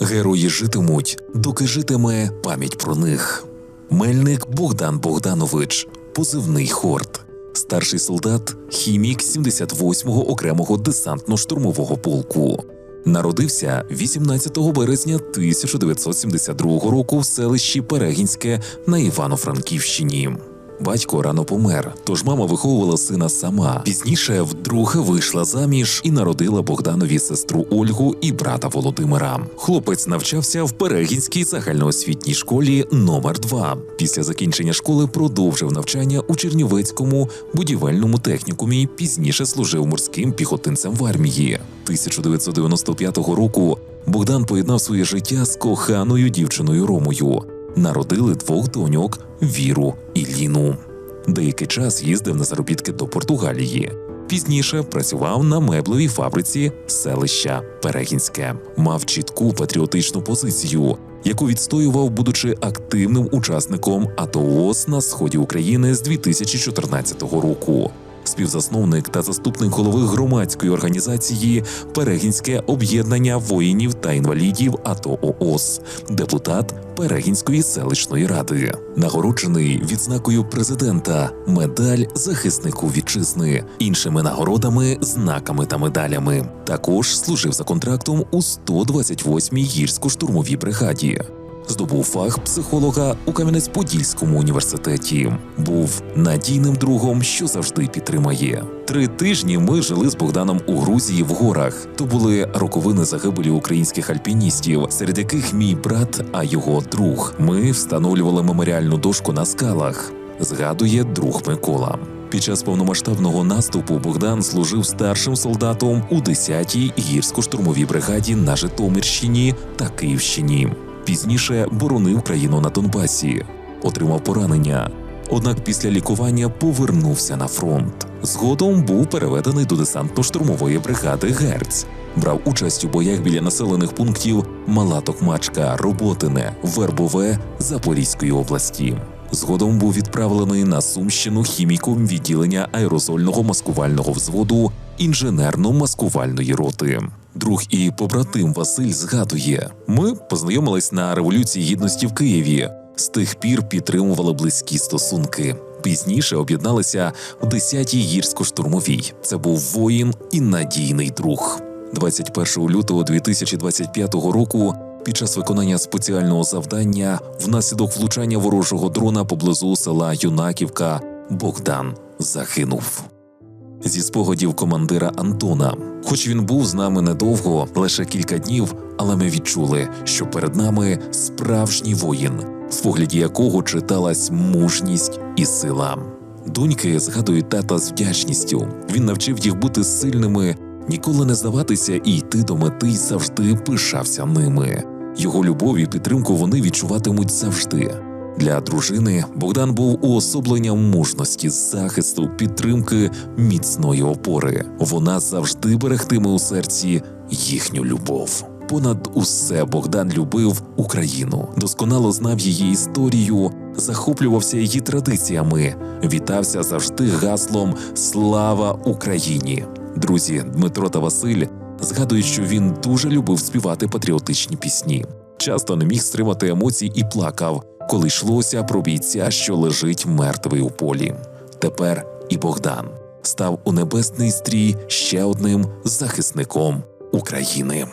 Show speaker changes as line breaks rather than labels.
Герої житимуть, доки житиме пам'ять про них. Мельник Богдан Богданович, позивний Хорт, старший солдат, хімік 78-го окремого десантно-штурмового полку. Народився 18 березня 1972 року в селищі Перегінське на Івано-Франківщині. Батько рано помер, тож мама виховувала сина сама. Пізніше вдруге вийшла заміж і народила Богданові сестру Ольгу і брата Володимира. Хлопець навчався в Перегінській загальноосвітній школі номер 2 Після закінчення школи продовжив навчання у Чернівецькому будівельному технікумі. Пізніше служив морським піхотинцем в армії. 1995 року Богдан поєднав своє життя з коханою дівчиною Ромою. Народили двох доньок Віру і Ліну. Деякий час їздив на заробітки до Португалії. Пізніше працював на меблевій фабриці селища Перегінське. Мав чітку патріотичну позицію, яку відстоював, будучи активним учасником АТО ООС на сході України з 2014 року. Співзасновник та заступник голови громадської організації Перегінське об'єднання воїнів та інвалідів АТО ООС, депутат Перегінської селищної ради, нагороджений відзнакою президента, медаль захиснику вітчизни, іншими нагородами, знаками та медалями. Також служив за контрактом у 128-й гірсько-штурмовій бригаді. Здобув фах психолога у Кам'янець-Подільському університеті. Був надійним другом, що завжди підтримає. Три тижні ми жили з Богданом у Грузії в горах. То були роковини загибелі українських альпіністів, серед яких мій брат, а його друг. Ми встановлювали меморіальну дошку на скалах. Згадує друг Микола. Під час повномасштабного наступу Богдан служив старшим солдатом у 10-й гірсько-штурмовій бригаді на Житомирщині та Київщині. Пізніше боронив країну на Донбасі, отримав поранення. Однак після лікування повернувся на фронт. Згодом був переведений до десантно-штурмової бригади Герць. Брав участь у боях біля населених пунктів Мала Токмачка, Роботине, Вербове Запорізької області. Згодом був відправлений на Сумщину хіміком відділення аерозольного маскувального взводу інженерно-маскувальної роти. Друг і побратим Василь згадує: ми познайомились на революції гідності в Києві. З тих пір підтримували близькі стосунки. Пізніше об'єдналися в 10-й гірсько-штурмовій. Це був воїн і надійний друг. 21 лютого 2025 року. Під час виконання спеціального завдання внаслідок влучання ворожого дрона поблизу села Юнаківка Богдан загинув. Зі спогадів командира Антона, хоч він був з нами недовго, лише кілька днів, але ми відчули, що перед нами справжній воїн, в погляді якого читалась мужність і сила. Доньки згадують тата з вдячністю. Він навчив їх бути сильними, ніколи не здаватися і йти до мети й завжди пишався ними. Його любов і підтримку вони відчуватимуть завжди. Для дружини Богдан був уособленням мужності, захисту, підтримки, міцної опори. Вона завжди берегтиме у серці їхню любов. Понад усе Богдан любив Україну, досконало знав її історію, захоплювався її традиціями, вітався завжди гаслом Слава Україні! Друзі Дмитро та Василь згадують, що він дуже любив співати патріотичні пісні. Часто не міг стримати емоцій і плакав, коли йшлося про бійця, що лежить мертвий у полі. Тепер і Богдан став у небесний стрій ще одним захисником України.